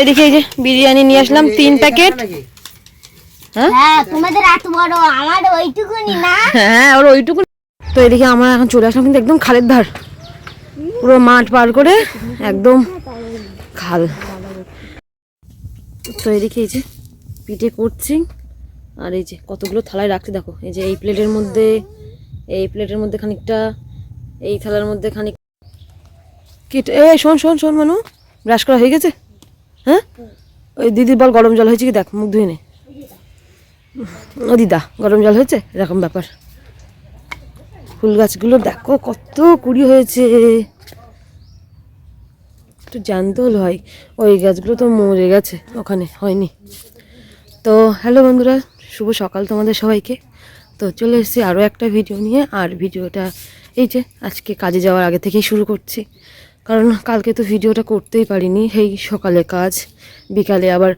এদিকে এই যে বিরিয়ানি নিয়ে আসলাম তিন প্যাকেট। হ্যাঁ? হ্যাঁ তোমাদের এত বড় আমার ওইটুকুনি না। হ্যাঁ ওর ওইটুকু তো এদিকে আমরা এখন চলে আসলাম কিন্তু একদম খালের ধার। পুরো মাঠ পার করে একদম খাল। তো এদিকে এই যে পিঠে করছি আর এই যে কতগুলো থালায় রাখছি দেখো। এই যে এই প্লেটের মধ্যে এই প্লেটের মধ্যে খানিকটা এই থালার মধ্যে খানিক কেটে এ শোন শোন শোন মানু ব্রাশ করা হয়ে গেছে? হ্যাঁ? ওই দিদি বল গরম জল হয়েছে কি দেখ, মুখ ধুয়ে নে। দিদা, গরম জল হয়েছে? এরকম ব্যাপার। ফুল গাছগুলো দেখো, কত কুড়ি হয়েছে। একটু জানতে হলো হয়। ওই গাছগুলো তো মরে গেছে, ওখানে হয়নি। তো হ্যালো বন্ধুরা, শুভ সকাল তোমাদের সবাইকে। তো চলে এসেছি আরও একটা ভিডিও নিয়ে। আর ভিডিওটা এই যে, আজকে কাজে যাওয়ার আগে থেকেই শুরু করছি। কারণ কালকে তো ভিডিওটা করতেই পারিনি। এই সকালে কাজ, বিকালে আবার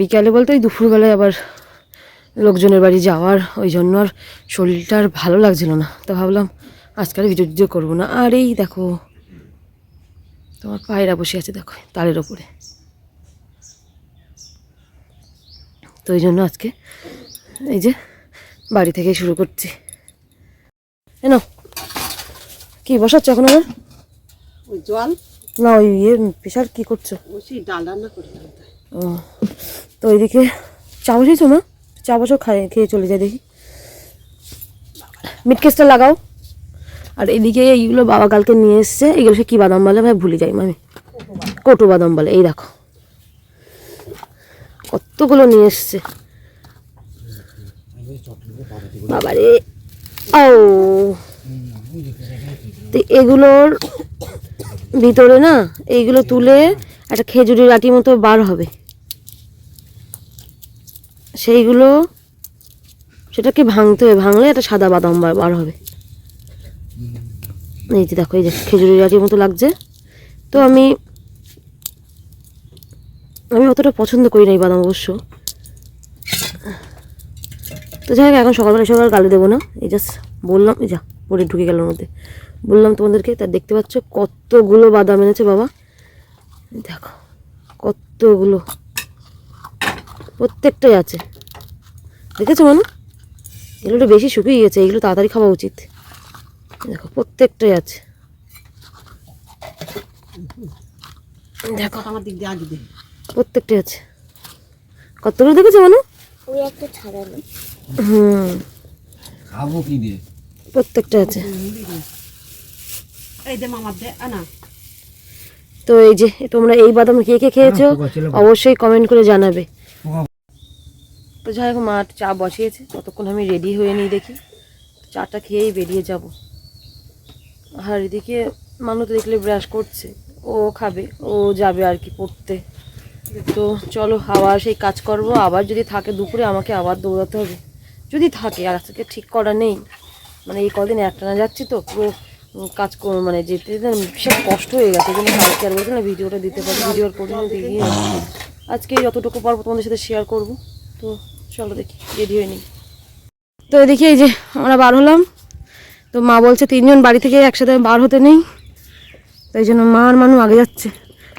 বিকালে বলতে ওই দুপুরবেলায় আবার লোকজনের বাড়ি যাওয়ার, ওই জন্য আর শরীরটা আর ভালো লাগছিল না। তো ভাবলাম আজকাল ভিডিও টিডিও করব না। আর এই দেখো, তোমার পায়রা বসে আছে দেখো, তারের ওপরে। তো ওই জন্য আজকে এই যে বাড়ি থেকেই শুরু করছি। এন কি বসাচ্ছ এখন আবার? ওই জল? না ওই ইয়ে প্রেশার কি করছ? সেই ডাল রান্না করলাম ও তো ওইদিকে চা বসিয়েছো মা চা বসো খাই খেয়ে চলে যায় দেখি। মিট কেসটা লাগাও। আর এদিকে এইগুলো বাবা কালকে নিয়ে এসছে। এগুলো সে কী বাদাম বলে? ভাই ভুলে যাই আমি। কটু বাদাম বলে এই দেখো। কতগুলো নিয়ে এসছে। বাবারে ও। তো এগুলোর ভিতরে না, এইগুলো তুলে একটা খেজুরির আটি মতো বার হবে। সেইগুলো সেটাকে ভাঙতে হবে, ভাঙলে একটা সাদা বাদাম বার বার হবে। এই যে দেখো, এই যে খেজুরির আটির মতো লাগছে। তো আমি আমি অতটা পছন্দ করি না এই বাদাম অবশ্য। তো যাই হোক, এখন সকালবেলা, সকাল গালি দেবো না। এই জাস্ট বললাম, এই যা। পরে ঢুকে গেল মধ্যে বললাম তোমাদেরকে তা দেখতে পাচ্ছ? কতগুলো বাদাম এনেছে বাবা। দেখো কতগুলো। প্রত্যেকটাই আছে। দেখেছ মানু? এগুলো একটু বেশি শুকিয়ে গেছে এগুলো তাড়াতাড়ি খাওয়া উচিত। দেখো প্রত্যেকটাই আছে। দেখো আমার দিক দিয়ে আগে দে প্রত্যেকটাই আছে। কতগুলো দেখেছ মানু? ওই একটা ছাড়ালো। হুম। খাব কি দিয়ে? প্রত্যেকটা আছে। এই দে মামার দে আনা তো এই যে তোমরা এই বাদাম কে কে খেয়েছো অবশ্যই কমেন্ট করে জানাবে। তো যাই হোক মা চা বসিয়েছে ততক্ষণ আমি রেডি হয়ে নিই দেখি। চাটা খেয়েই বেরিয়ে যাব। আর এদিকে মানুষ দেখলে ব্রাশ করছে ও খাবে ও যাবে আর কি পড়তে। তো চলো আবার সেই কাজ করব। আবার যদি থাকে দুপুরে আমাকে আবার দৌড়াতে হবে। যদি থাকে আর আজকে ঠিক করা নেই। মানে এই কদিন একটানা যাচ্ছি তো, পুরো কাজ মানে যেতে যেতে ভীষণ কষ্ট হয়ে গেছে জন্য কালকে আর না ভিডিওটা দিতে পারি ভিডিও আর করে দিয়ে আজকে যতটুকু পারব তোমাদের সাথে শেয়ার করব। তো চলো দেখি রেডি হয়ে নিই। তো এদিকে এই যে আমরা বার হলাম, তো মা বলছে তিনজন বাড়ি থেকে একসাথে বার হতে নেই তাই জন্য মা আর মানু আগে যাচ্ছে।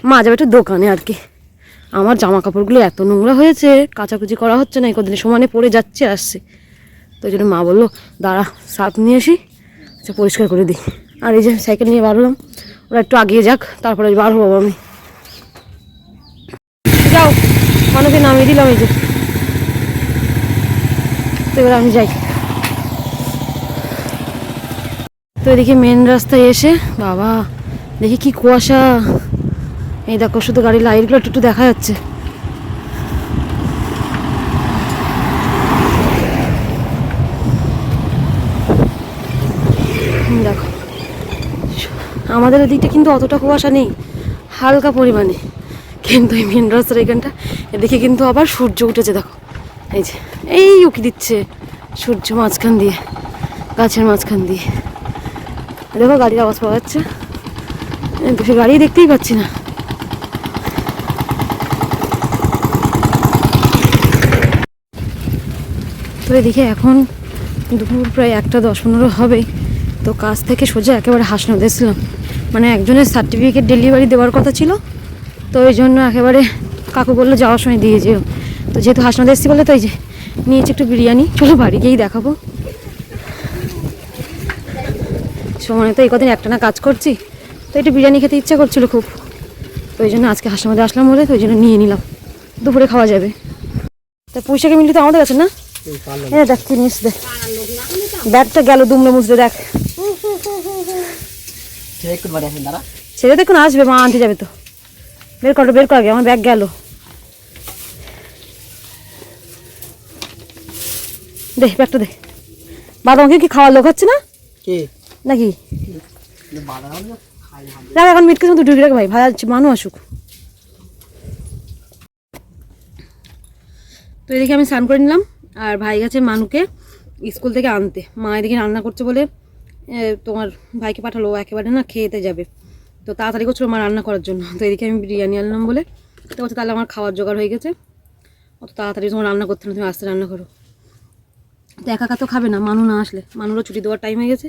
মা যাবে একটু দোকানে আর কি। আমার জামা কাপড়গুলো এত নোংরা হয়েছে, কাচাকুচি করা হচ্ছে না, এই কদিনে সমানে পড়ে যাচ্ছে আসছে। তো ওই জন্য মা বলল, দাঁড়া সার্ফ নিয়ে আসি আচ্ছা পরিষ্কার করে দিই। আর এই যে সাইকেল নিয়ে বার হলাম, ওরা একটু আগিয়ে যাক, তারপরে বার হব আমি। যাও মানুষকে নামিয়ে দিলাম এই যে। তো এবার আমি যাই। তো এদিকে মেন রাস্তায় এসে, বাবা, দেখি কি কুয়াশা। এই দেখো, শুধু গাড়ির লাইটগুলো একটু দেখা যাচ্ছে হুম, দেখো আমাদের এদিকটা কিন্তু অতটা কুয়াশা নেই, হালকা পরিমাণে। কিন্তু এই মেন রাস্তার এখানটা এদিকে কিন্তু আবার সূর্য উঠেছে, দেখো। এই যে, এই উকি দিচ্ছে সূর্য মাঝখান দিয়ে, গাছের মাঝখান দিয়ে। দেখো গাড়ির আওয়াজ পাওয়া যাচ্ছে। সে গাড়ি দেখতেই পাচ্ছি না। তো এদিকে এখন দুপুর প্রায় একটা দশ পনেরো হবে, তো কাজ থেকে সোজা একেবারে হাসনো দিয়েছিলাম মানে একজনের সার্টিফিকেট ডেলিভারি দেওয়ার কথা ছিল তো ওই জন্য একেবারে কাকু বলল যাওয়ার সময় দিয়ে যেও। তো যেহেতু হাসনাতে এসেছি বলে তো এই যে নিয়েছি একটু বিরিয়ানি চলো বাড়ি গিয়েই দেখাবো। সময় তো এই কদিন একটা না কাজ করছি তো একটু বিরিয়ানি খেতে ইচ্ছা করছিল খুব। তো ওই জন্য আজকে হাসনাতে আসলাম বলে তো ওই জন্য নিয়ে নিলাম। দুপুরে খাওয়া যাবে। তা পুঁইশাকে মিলি তো আমাদের আছে না? হ্যাঁ দেখ কি নিস দেখ ব্যাগটা গেল দুমড়ে মুছতে দেখ। ছেলে দেখুন আসবে মা আনতে যাবে তো। বের করো বের কর আমার ব্যাগ গেল। দে ব্যাগটা দে। বাদামকে কি খাওয়ার লোক হচ্ছে না? নাকি? দেখ এখন মিটকে মতো ঢুকে রাখ ভাই ভাই আছে মানু আসুক। তো এদিকে আমি স্নান করে নিলাম আর ভাই গেছে মানুকে স্কুল থেকে আনতে। মা এদিকে রান্না করছে বলে তোমার ভাইকে পাঠালো একেবারে না খেতে যাবে। তো তাড়াতাড়ি করছিল আমার রান্না করার জন্য। তো এদিকে আমি বিরিয়ানি আনলাম বলে। তো বলছে, তাহলে আমার খাওয়ার জোগাড় হয়ে গেছে। অত তাড়াতাড়ি তোমার রান্না করতে না, তুমি আস্তে রান্না করো। তো একা একা তো খাবে না, মানু না আসলে। মানুরও ছুটি দেওয়ার টাইম হয়ে গেছে।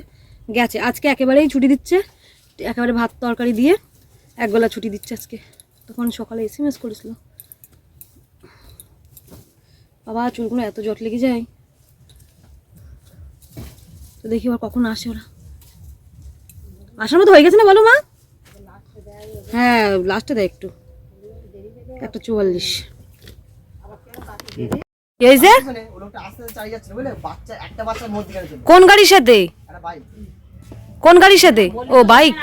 গেছে। আজকে একেবারেই ছুটি দিচ্ছে। একেবারে ভাত তরকারি দিয়ে এক বেলা ছুটি দিচ্ছে আজকে। তখন সকালে এস এম এস করেছিল। বাবা, চুলগুলো এত জট লেগে যায়। তো দেখি আবার কখন আসে ওরা। আসার মতো হয়ে গেছে না বলো মা? হ্যাঁ লাস্টে দেয় একটু। একটা চুয়াল্লিশ। এই কোন গাড়ির সাথে? কোন গাড়ির সাথে? ও বাইক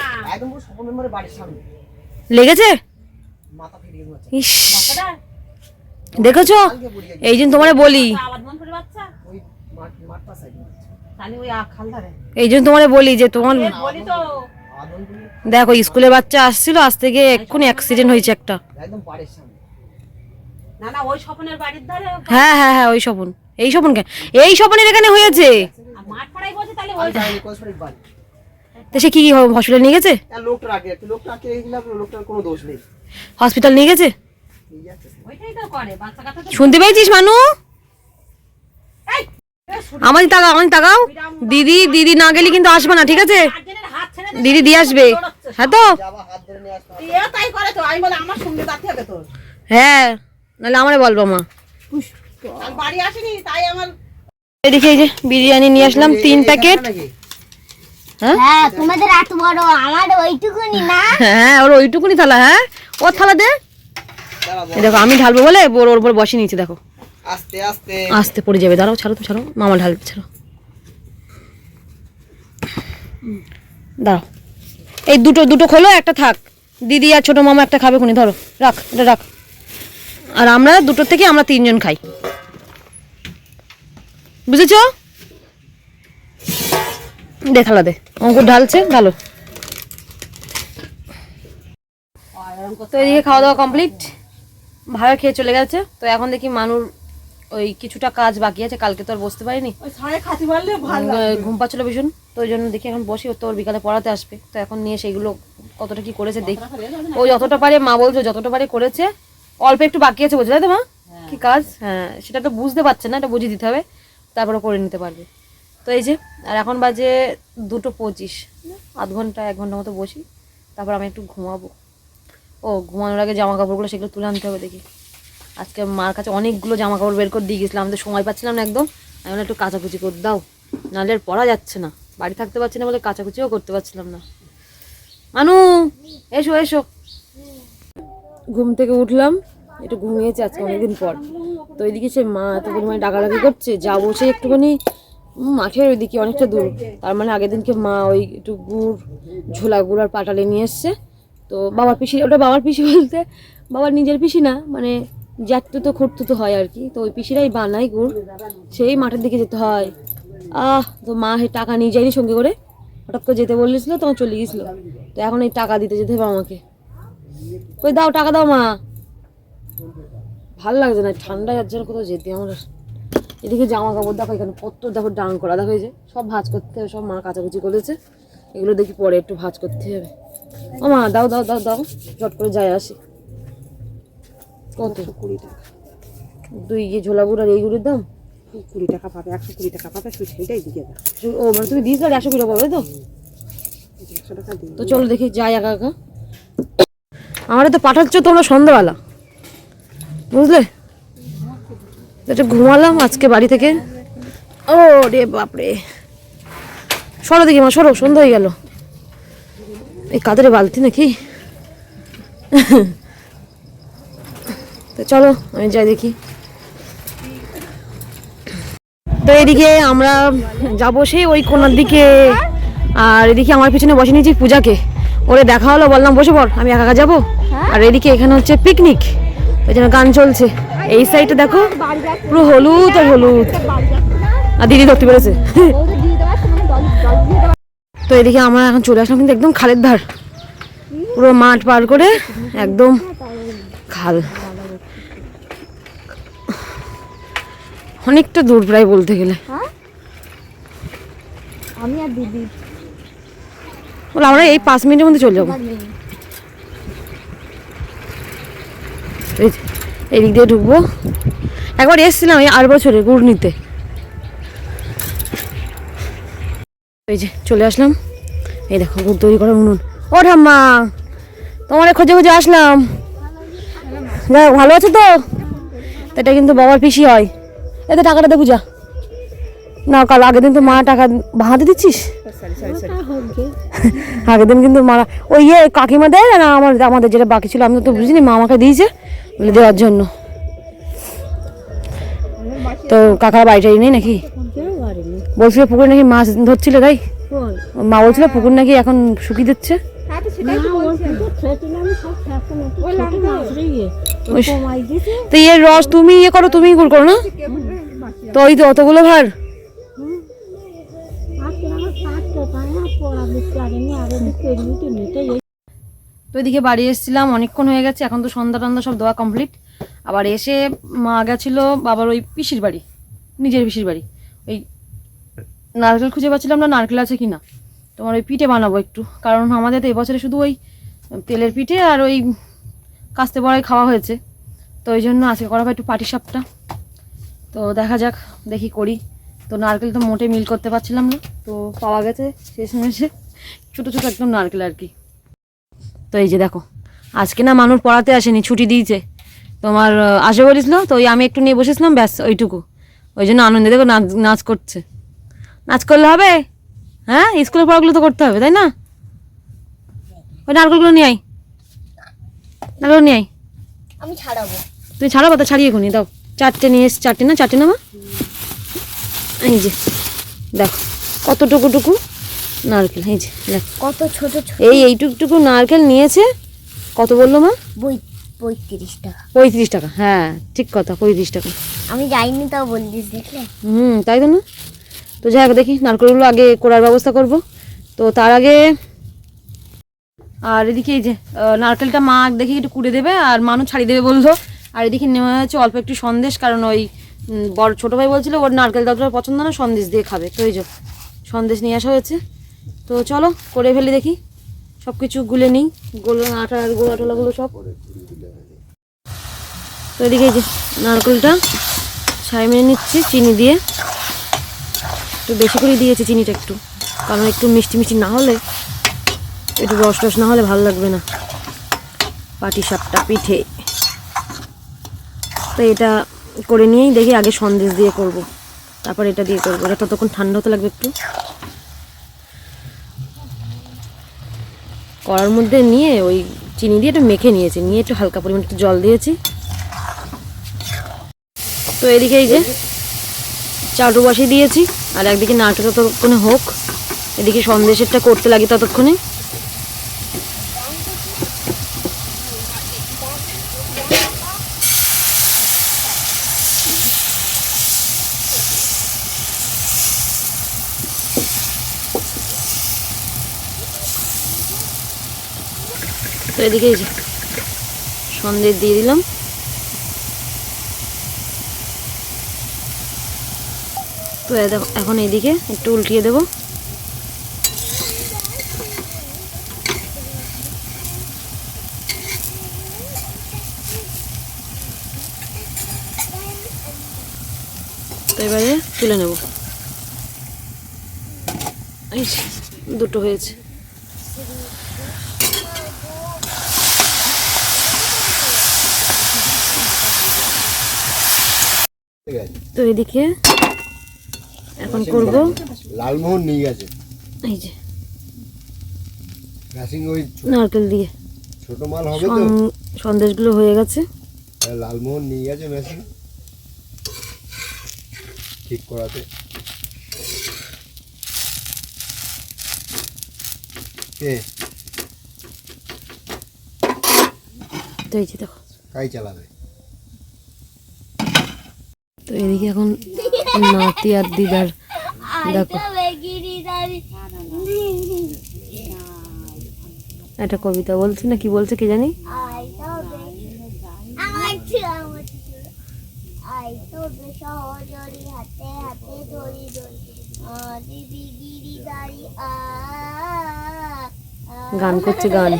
লেগেছে? ইস। দেখেছ? এই জন্য তোমার বলি। এই জন্য তোমার বলি যে তোমার দেখো স্কুলে বাচ্চা আসছিল আজ থেকে এক্ষুনি অ্যাক্সিডেন্ট হয়েছে একটা। না না ওই স্বপনের বাড়ির ধারে হ্যাঁ হ্যাঁ হ্যাঁ ওই স্বপন। এই স্বপন কেন এই স্বপনের এখানে হয়েছে? তো সে কি হসপিটাল নিয়ে গেছে? হসপিটাল নিয়ে গেছে? ওইটাই তো করে বাচ্চা কাচ্চা তো শুনতে পেয়েছিস মানু? আমার তাকাও আমার তাকাও। দিদি দিদি না গেলে কিন্তু আসবে না ঠিক আছে? দিদি দিয়ে আসবে। হ্যাঁ তো? এ তাই করে তো আমি বলে আমার সঙ্গে যাতে হবে তোর। হ্যাঁ নাহলে আমারে বলব মা। আমি বাড়ি আসিনি তাই আমার এদিকে এই যে বিরিয়ানি নিয়ে আসলাম তিন প্যাকেট। হ্যাঁ? তোমাদের এত বড় আমার ওইটুকুনি না? হ্যাঁ ওর ওইটুকুনি থালা হ্যাঁ? ও থালা দে। দেখো আমি ঢালবো বলে ওর ওর উপর বসে নিয়েছি দেখো। আস্তে আস্তে। আসতে পড়ে যাবে, দাঁড়াও, ছাড়ো তো ছাড়ো, মামা ঢালবে ছাড়ো। দাঁড়াও। এই দুটো দুটো খোলো, একটা থাক। দিদি আর ছোট মামা একটা খাবে খুনি, ধরো, রাখ, এটা রাখ। আর আমরা দুটোর থেকে আমরা তিনজন খাই। বুঝেছ? দে, থালা দে, অঙ্কুর ঢালছে ভালো তো এদিকে খাওয়া দাওয়া কমপ্লিট ভালো খেয়ে চলে গেছে, তো এখন দেখি মানুর ওই কিছুটা কাজ বাকি আছে কালকে তো আর বসতে পারিনি। ঘুম- পাচ্ছিল ভীষণ তো ওই জন্য দেখি এখন বসি ও তো ওর বিকালে পড়াতে আসবে তো এখন নিয়ে সেইগুলো কতটা কি করেছে দেখি। ও যতটা পারে মা বলছে যতটা পারে করেছে অল্প একটু বাকি আছে বুঝলে তো মা? কি কাজ? হ্যাঁ সেটা তো বুঝতে পারছে না এটা বুঝিয়ে দিতে হবে তারপরে করে নিতে পারবে। তো এই যে আর এখন বাজে দুটো পঁচিশ আধ ঘণ্টা এক ঘণ্টা মতো বসি তারপর আমি একটু ঘুমাবো। ও ঘুমানোর আগে জামা কাপড়গুলো সেগুলো তুলে আনতে হবে দেখি। আজকে মার কাছে অনেকগুলো জামা কাপড় বের করে দিয়ে গেছিলাম তো সময় পাচ্ছিলাম না একদম। আমি একটু কাচাকুচি করে দাও, নাহলে আর পড়া যাচ্ছে না। বাড়ি থাকতে পারছি না বলে কাচাকুচিও করতে পারছিলাম না। মানু, এসো এসো। ঘুম থেকে উঠলাম, একটু ঘুমিয়েছি আজকে অনেকদিন পর। তো ওইদিকে সে মা এত পরিমাণে ডাকাডাকি করছে যাব সে একটুখানি মাঠের ওইদিকে অনেকটা দূর। তার মানে আগের দিনকে মা ওই একটু গুড়, ঝোলা গুড় আর পাটালে নিয়ে এসছে। তো বাবার পিসি, ওটা বাবার পিসি বলতে, বাবার নিজের পিসি না মানে জ্যাঠতো তো খুঁড়তো তো হয় আর কি। তো ওই পিসিরাই বানায় গুড়, সেই মাঠের দিকে যেতে হয়। আহ, তো মা হে টাকা নিয়ে যায়নি সঙ্গে করে। হঠাৎ করে যেতে বলেছিল তখন চলে গেছিল তো এখন এই টাকা দিতে যেতে হবে আমাকে। কই দাও, টাকা দাও মা। ভালো লাগছে না, ঠান্ডা যাচ্ছে না কোথাও যেতে আমার। এদিকে জামা কাপড় দেখো, এখানে কত দেখো ডাং করা দেখো যে। সব ভাজ করতে হবে, সব মা কাচাকুচি করেছে। এগুলো দেখি পরে একটু ভাজ করতে হবে। ও মা, দাও দাও দাও দাও। চট করে যায় আসি। কত? কুড়ি টাকা। দুই ইয়ে ঝোলা গুড় আর এইগুলোর দাম? কুড়ি টাকা পাবে একশো কুড়ি টাকা পাবে তুই সেইটাই দিকে যা। ও মানে তুমি দিস আর একশো কিলো পাবে তো? একশো টাকা দিই তো চলো দেখি যাই একা একা। আমারে তো পাঠাচ্ছ তোমরা সন্ধ্যাবেলা। বুঝলে? একটু ঘুমালাম আজকে বাড়ি থেকে। ও রে বাপরে। সরো দেখি মা সরো সন্ধ্যা হয়ে গেল। এই কাদের বালতি নাকি? তো চলো আমি যাই দেখি। তো এদিকে আমরা যাব সেই ওই কোনার দিকে আর এদিকে আমার পিছনে বসে নিয়েছি পূজাকে। ওরে দেখা হলো বললাম বসে পড় আমি একা একা যাব? আর এদিকে এখানে হচ্ছে পিকনিক ওই জন্য গান চলছে। এই সাইডে দেখো পুরো হলুদ আর হলুদ। আর দিদি ধরতে পেরেছে। তো এদিকে আমরা এখন চলে আসলাম কিন্তু একদম খালের ধার। পুরো মাঠ পার করে একদম খাল। অনেকটা দূর প্রায় বলতে গেলে। আমি আর দিদি। বলে আমরা এই পাঁচ মিনিটের মধ্যে চলে যাব। এই যে, দিয়ে ঢুকবো। একবার এসেছিলাম এই আট বছরে গুড় নিতে এই যে চলে আসলাম। এই দেখো গুড় তৈরি করার উনুন। ও ঠাম্মা তোমার খোঁজে খুঁজে আসলাম। ভালো আছো? তো এটা কিন্তু বাবার পিসি হয়। এতে টাকাটা দে যা না কাল আগের দিন তো মা টাকা ভাঙাতে দিচ্ছিস? আগের দিন কিন্তু মারা ওই ইয়ে কাকিমা দেয় না আমার আমাদের যেটা বাকি ছিল আমি তো বুঝিনি মা আমাকে দিয়েছে বলে দেওয়ার জন্য। তো কাকার বাড়িটাই নেই নাকি? বলছিল পুকুরে নাকি মাছ ধরছিল তাই? মা বলছিল পুকুর নাকি এখন শুকিয়ে দিচ্ছে। তো ইয়ে রস তুমি ইয়ে করো তুমি গুড় করো না? তো ওই তো অতগুলো ভার? তো এদিকে বাড়ি এসেছিলাম, অনেকক্ষণ হয়ে গেছে, এখন তো সন্ধ্যা টন্ধা সব দেওয়া কমপ্লিট আবার এসে মা গেছিল বাবার ওই পিসির বাড়ি, নিজের পিসির বাড়ি। ওই নারকেল খুঁজে পাচ্ছিলাম না, নারকেল আছে কি না তোমার ওই পিঠে বানাবো একটু, কারণ আমাদের তো এবছরে শুধু ওই তেলের পিঠে আর ওই কাস্তে বড়াই খাওয়া হয়েছে। তো ওই জন্য আজকে করা হয় একটু পাটি সাপটা তো দেখা যাক দেখি করি। তো নারকেল তো মোটে মিল করতে পারছিলাম না। তো পাওয়া গেছে শেষ মেশে। ছোটো ছোটো একদম নারকেল আর কি। তো এই যে দেখো আজকে না মানুষ পড়াতে আসেনি ছুটি দিয়েছে। তোমার আসে বলেছিল তো ওই আমি একটু নিয়ে বসেছিলাম ব্যাস ওইটুকু। ওই জন্য আনন্দে দেখো নাচ নাচ করছে। নাচ করলে হবে? হ্যাঁ? স্কুলের পড়াগুলো তো করতে হবে তাই না? ওই নারকেলগুলো নিয়ে আয়। নারকেল নিয়ে আয়। আমি ছাড়াবো। তুমি ছাড়াবো তো ছাড়িয়ে এখনই দাও। চারটে নিয়ে এসে চারটে না চারটে না মা? এই যে দেখো কতটুকু টুকু নারকেল এই যে দেখ। কত ছোট ছোট। এই এইটুকটুকু নারকেল নিয়েছে কত বলল মা? পঁয়ত্রিশ টাকা। পঁয়ত্রিশ টাকা হ্যাঁ ঠিক কথা পঁয়ত্রিশ টাকা। আমি যাইনি তাও বলছিস দেখলে? হুম তাই তো না? তো যাই হোক দেখি নারকেলগুলো আগে করার ব্যবস্থা করব। তো তার আগে আর এদিকে এই যে নারকেলটা মা দেখি একটু কুড়ে দেবে আর মানুষ ছাড়িয়ে দেবে বলল। আর এদিকে নেওয়া হয়েছে অল্প একটু সন্দেশ, কারণ ওই বড় ছোটো ভাই বলছিল ওর নারকেল ততটা পছন্দ না, সন্দেশ দিয়ে খাবে। তো এই সন্দেশ নিয়ে আসা হয়েছে। তো চলো, করে ফেলি দেখি। সব কিছু গুলে নিই। গোল আটা গোলা টোলাগুলো সব। তো এদিকে যে, নারকেলটা ছাই মেরে নিচ্ছি চিনি দিয়ে। একটু বেশি করে দিয়েছি চিনিটা একটু, কারণ একটু মিষ্টি মিষ্টি না হলে, একটু রস রস না হলে ভালো লাগবে না। পাটি সাপটা, পিঠে। তো এটা করে নিয়েই দেখি আগে সন্দেশ দিয়ে করব। তারপর এটা দিয়ে করব। এটা ততক্ষণ ঠান্ডা হতে লাগবে একটু। কড়ার মধ্যে নিয়ে ওই চিনি দিয়ে একটু মেখে নিয়েছি। নিয়ে একটু হালকা পরিমাণ একটু জল দিয়েছি। তো এদিকে এই যে চাটু বসিয়ে দিয়েছি। আর একদিকে নাড়টা ততক্ষণে হোক। এদিকে সন্দেশেরটা করতে লাগে ততক্ষণে। এদিকে এই যে সন্দেশ দিয়ে দিলাম। তো এখন এইদিকে একটু উল্টিয়ে দেবো। তো এবারে তুলে নেব। এই দুটো হয়েছে ঠিক আছে তো এদিকে এখন করব। লালমোহন নিয়ে গেছে। এই যে। ওই নারকেল দিয়ে। ছোট মাল হবে তো? সন্দেশগুলো হয়ে গেছে। লালমোহন নিয়ে গেছে ম্যাসিং ঠিক করাতে। কে? তো এই যে দেখো। কাই চালাবে? এদিকে এখন নাতি আর দিদার দেখো। একটা কবিতা বলছে না কি বলছে কি জানি। গান করছে গান।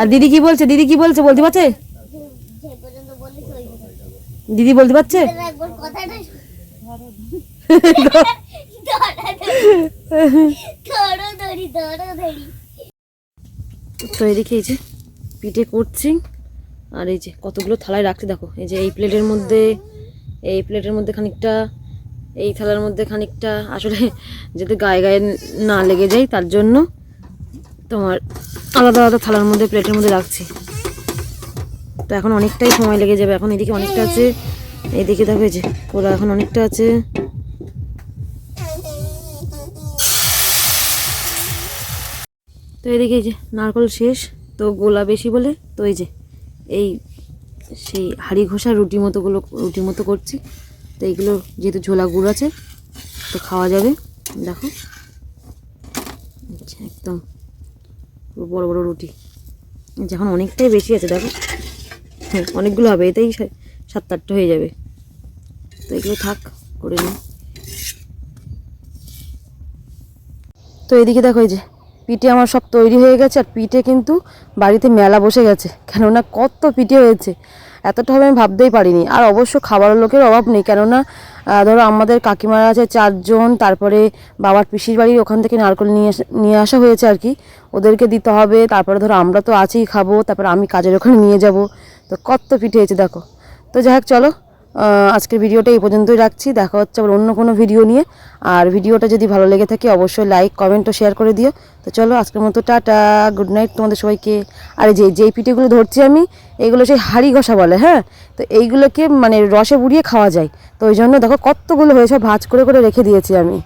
আর দিদি কি বলছে? দিদি কি বলছে? বলতে পারছে যে যে পর্যন্ত বলিস ওই পর্যন্ত। দিদি বলতে পারছে তো এদিকে এই যে পিঠে করছি আর এই যে কতগুলো থালায় রাখতে দেখো এই যে এই প্লেটের মধ্যে এই প্লেটের মধ্যে খানিকটা এই থালার মধ্যে খানিকটা আসলে যাতে গায়ে গায়ে না লেগে যায় তার জন্য তোমার আলাদা আলাদা থালার মধ্যে প্লেটের মধ্যে রাখছি তো এখন অনেকটাই সময় লেগে যাবে। এখন এদিকে অনেকটা আছে। এইদিকে দেখো যে কোলা এখন অনেকটা আছে। তো এদিকে যে নারকল শেষ। তো গোলা বেশি বলে তো এই যে এই সেই হাড়ি ঘষা রুটি মতোগুলো রুটি মতো করছি। তো এইগুলো যেহেতু ঝোলা গুড় আছে তো খাওয়া যাবে। দেখো। আচ্ছা, একদম বড় বড় রুটি। যখন অনেকটাই বেশি আছে দেখো। হ্যাঁ অনেকগুলো হবে এতেই সা- সাত আটটা হয়ে যাবে। তো এগুলো থাক, করে নিই। তো এদিকে দেখো এই যে, পিঠে আমার সব তৈরি হয়ে গেছে, আর পিঠে কিন্তু বাড়িতে মেলা বসে গেছে। কেননা কত পিঠে হয়েছে, এতটা হবে আমি ভাবতেই পারিনি। আর অবশ্য খাবার লোকের অভাব নেই, কেননা ধরো আমাদের কাকিমারা আছে চারজন, তারপরে বাবার পিসির বাড়ির ওখান থেকে নারকেল নিয়ে নিয়ে আসা হয়েছে আর কি। ওদেরকে দিতে হবে, তারপরে ধরো আমরা তো আছেই খাব, তারপরে আমি কাজের ওখানে নিয়ে যাব। তো কত পিঠে হয়েছে দেখো। তো যাই হোক চলো আজকের ভিডিওটা এই পর্যন্তই রাখছি। দেখা হচ্ছে আবার অন্য কোনো ভিডিও নিয়ে। আর ভিডিওটা যদি ভালো লেগে থাকে, অবশ্যই লাইক কমেন্ট ও শেয়ার করে দিও। তো চলো, আজকের মতো টাটা গুড নাইট তোমাদের সবাইকে। আর যে, যেই পিঠেগুলো ধরছি আমি এইগুলো সেই হাড়ি ঘষা বলে হ্যাঁ? তো এইগুলোকে মানে রসে বুড়িয়ে খাওয়া যায়। তো ওই জন্য দেখো কতগুলো হয়েছে, ভাজ করে করে রেখে দিয়েছি আমি।